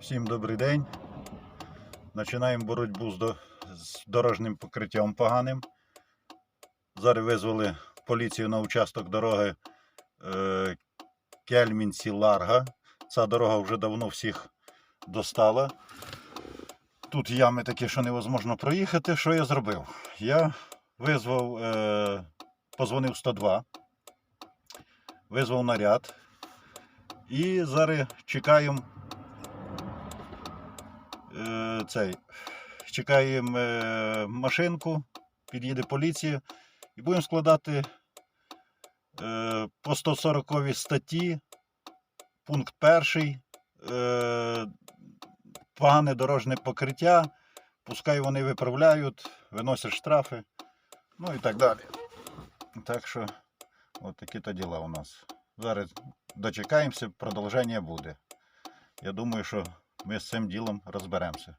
Всім добрий день. Починаємо боротьбу з, дорожнім покриттям поганим. Зараз визвали поліцію на участок дороги е... Кельмінці-Ларга. Ця дорога вже давно всіх достала. Тут ями такі, що невозможно проїхати. Що я зробив? Я визвав, е... позвонив 102, визвав наряд. І зараз чекаємо е, цей, чекаємо е, машинку, під'їде поліція і будемо складати е, по 140 статті, пункт перший, погане дорожне покриття, пускай вони виправляють, виносять штрафи, ну і так далі. Так що, от такі то діла у нас. Зараз дочекаємося, продовження буде. Я думаю, що ми з цим ділом розберемося.